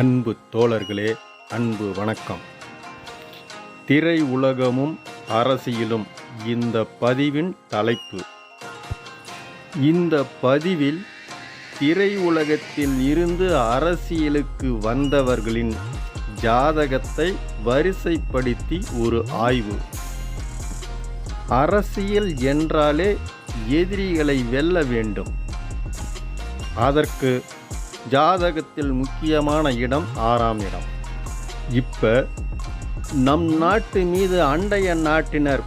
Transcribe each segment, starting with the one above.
அன்பு தோழர்களே அன்பு வணக்கம். திரை உலகமும் அரசியலும் இந்த பதிவின் தலைப்பு. இந்த பதிவில் திரை உலகத்தில் இருந்து அரசியலுக்கு வந்தவர்களின் ஜாதகத்தை வரிசைப்படுத்தி ஒரு ஆய்வு. அரசியல் என்றாலே எதிரிகளை வெல்ல வேண்டும். அதற்கு ஜாதகத்தில் முக்கியமான இடம் ஆறாம் இடம். இப்போ நம் நாட்டு மீது அண்டைய நாட்டினர்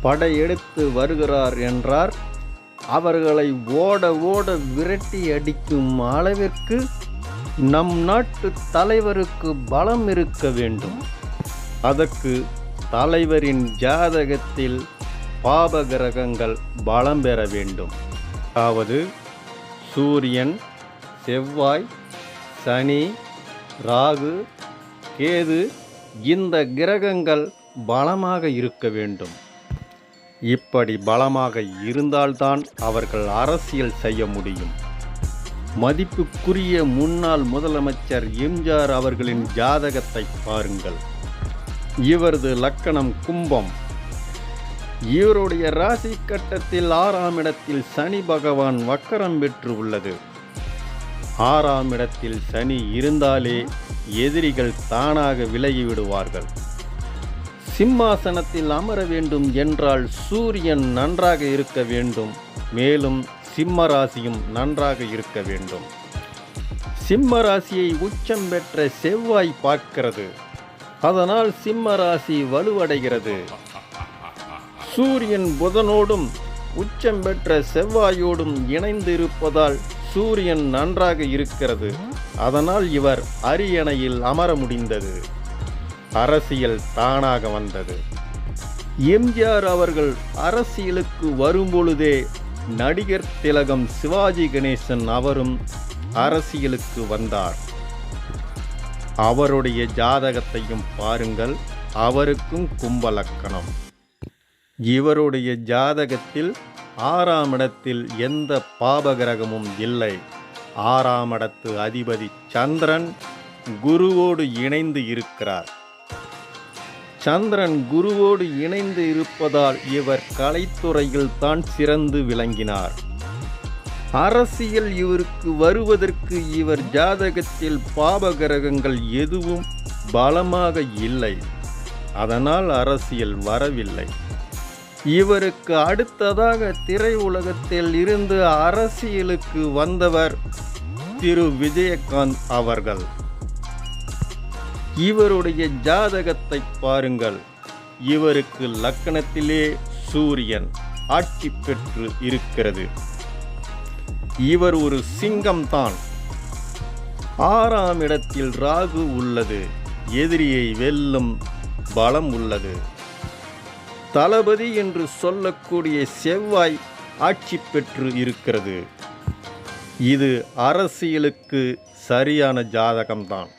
படையெடுத்து வருகிறார் என்றார். அவர்களை ஓட ஓட விரட்டி அடிக்கும் அளவிற்கு நம் நாட்டு தலைவருக்கு பலம் இருக்க வேண்டும். அதற்கு தலைவரின் ஜாதகத்தில் பாபகிரகங்கள் பலம் பெற வேண்டும். அதாவது சூரியன் செவ்வாய் சனி ராகு கேது இந்த கிரகங்கள் பலமாக இருக்க வேண்டும். இப்படி பலமாக இருந்தால்தான் அவர்கள் அரசியல் செய்ய முடியும். மதிப்புக்குரிய முன்னாள் முதலமைச்சர் எம்ஜிஆர் அவர்களின் ஜாதகத்தை பாருங்கள். இவரது லக்கணம் கும்பம். இவருடைய ராசி கட்டத்தில் ஆறாம் இடத்தில் சனி பகவான் வக்கரம் பெற்று உள்ளது. ஆறாம் இடத்தில் சனி இருந்தாலே எதிரிகள் தானாக விலகி விடுவார்கள். சிம்மாசனத்தில் அமர வேண்டும் என்றால் சூரியன் நன்றாக இருக்க வேண்டும். மேலும் சிம்ம ராசியும் நன்றாக இருக்க வேண்டும். சிம்ம ராசியை உச்சம் பெற்ற செவ்வாய் பார்க்கிறது. அதனால் சிம்ம ராசி வலுவடைகிறது. சூரியன் புதனோடும் உச்சம் பெற்ற செவ்வாயோடும் இணைந்து இருப்பதால் சூரியன் நன்றாக இருக்கிறது. அதனால் இவர் அரியணையில் அமர முடிந்தது. அரசியல் தானாக வந்தது. எம்ஜிஆர் அவர்கள் அரசியலுக்கு வரும்பொழுதே நடிகர் திலகம் சிவாஜி கணேசன் அவரும் அரசியலுக்கு வந்தார். அவருடைய ஜாதகத்தையும் பாருங்கள். அவருக்கும் கும்பலக்கணம். இவருடைய ஜாதகத்தில் ஆறாம் இடத்தில் எந்த பாபகிரகமும் இல்லை. ஆறாம் இடத்து அதிபதி சந்திரன் குருவோடு இணைந்து இருக்கிறார். சந்திரன் குருவோடு இணைந்து இருப்பதால் இவர் கலைத்துறையில் தான் சிறந்து விளங்கினார். அரசியல் இவருக்கு வருவதற்கு இவர் ஜாதகத்தில் பாபகிரகங்கள் எதுவும் பலமாக இல்லை. அதனால் அரசியல் வரவில்லை. இவருக்கு அடுத்ததாக திரை உலகத்தில் இருந்து அரசியலுக்கு வந்தவர் திரு விஜயகாந்த் அவர்கள். இவருடைய ஜாதகத்தை பாருங்கள். இவருக்கு லக்கணத்திலே சூரியன் ஆட்சி பெற்று இருக்கிறது. இவர் ஒரு சிங்கம்தான். ஆறாம் இடத்தில் ராகு உள்ளது. எதிரியை வெல்லும் பலம் உள்ளது. தளபதி என்று சொல்லக்கூடிய செவ்வாய் ஆட்சி பெற்று இருக்கிறது. இது அரசியலுக்கு சரியான ஜாதகம்தான்.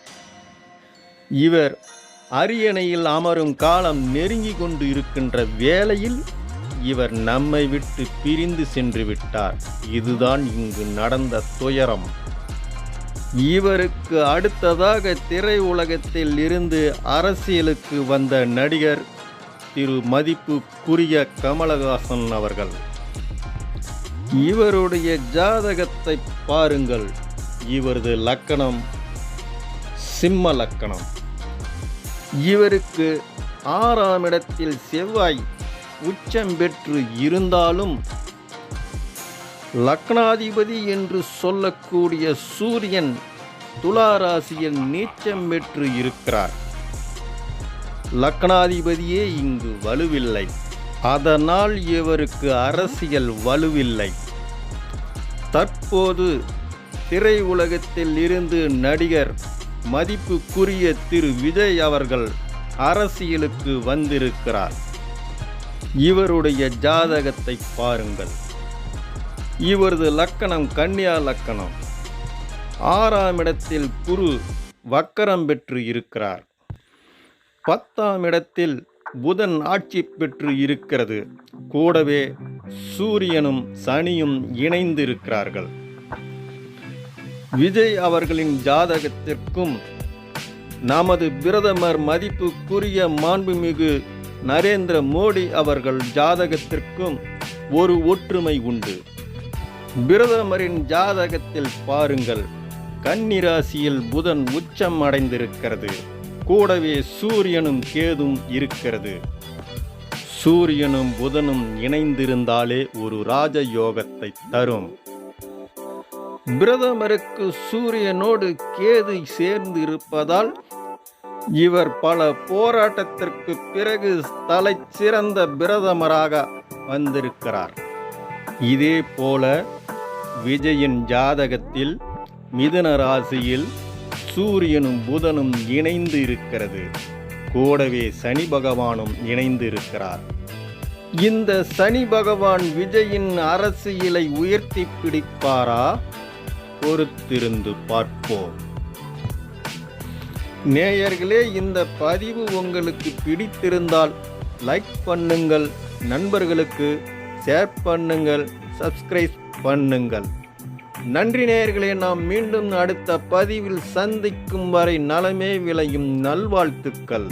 இவர் அரியணையில் அமரும் காலம் நெருங்கி கொண்டு இருக்கின்ற வேளையில் இவர் நம்மை விட்டு பிரிந்து சென்று விட்டார். இதுதான் இங்கு நடந்த துயரம். இவருக்கு அடுத்ததாக திரை உலகத்தில் இருந்து அரசியலுக்கு வந்த நடிகர் திரு மதிப்புக்குரிய கமலஹாசன் அவர்கள். இவருடைய ஜாதகத்தை பாருங்கள். இவரது லக்கணம் சிம்ம லக்கணம். இவருக்கு ஆறாம் இடத்தில் செவ்வாய் உச்சம் பெற்று இருந்தாலும் லக்னாதிபதி என்று சொல்லக்கூடிய சூரியன் துளாராசியில் நீச்சம் பெற்று இருக்கிறார். லக்னாதிபதியே இங்கு வலுவில்லை. அதனால் இவருக்கு அரசியல் வலுவில்லை. தற்போது திரை உலகத்தில் இருந்து நடிகர் மதிப்புக்குரிய திரு விஜய் அவர்கள் அரசியலுக்கு வந்திருக்கிறார். இவருடைய ஜாதகத்தை பாருங்கள். இவரது லக்கணம் கன்னியா லக்கணம். ஆறாம் இடத்தில் குரு வக்கரம் பெற்று இருக்கிறார். பத்தாம் இடத்தில் புதன் ஆட்சி பெற்று இருக்கிறது. கூடவே சூரியனும் சனியும் இணைந்து இருக்கிறார்கள் விஜய் அவர்களின் ஜாதகத்திற்கும் நமது பிரதமர் மதிப்புக்குரிய மாண்புமிகு நரேந்திர மோடி அவர்கள் ஜாதகத்திற்கும் ஒரு ஒற்றுமை உண்டு. பிரதமரின் ஜாதகத்தில் பாருங்கள். கன்னிராசியில் புதன் உச்சம் அடைந்திருக்கிறது. கூடவே சூரியனும் கேதும் இருக்கிறது. சூரியனும் புதனும் இணைந்திருந்தாலே ஒரு ராஜயோகத்தை தரும். பிரதமருக்கு சூரியனோடு கேது சேர்ந்து இருப்பதால் இவர் பல போராட்டத்திற்கு பிறகு தலை சிறந்த பிரதமராக வந்திருக்கிறார். இதே போல விஜயின் ஜாதகத்தில் மிதுன ராசியில் சூரியனும் புதனும் இணைந்து இருக்கிறது கூடவே சனி பகவானும் இணைந்து இருக்கிறார் இந்த சனி பகவான் விஜயின் அரசியலை உயர்த்தி பிடிப்பாரா? பொறுத்திருந்து பார்ப்போம். நேயர்களே இந்த பதிவு உங்களுக்கு பிடித்திருந்தால் லைக் பண்ணுங்கள் நண்பர்களுக்கு ஷேர் பண்ணுங்கள் சப்ஸ்கிரைப் பண்ணுங்கள். நன்றி நேயர்களே நாம் மீண்டும் அடுத்த பதிவில் சந்திக்கும் வரை நலமே விளையும். நல்வாழ்த்துக்கள்.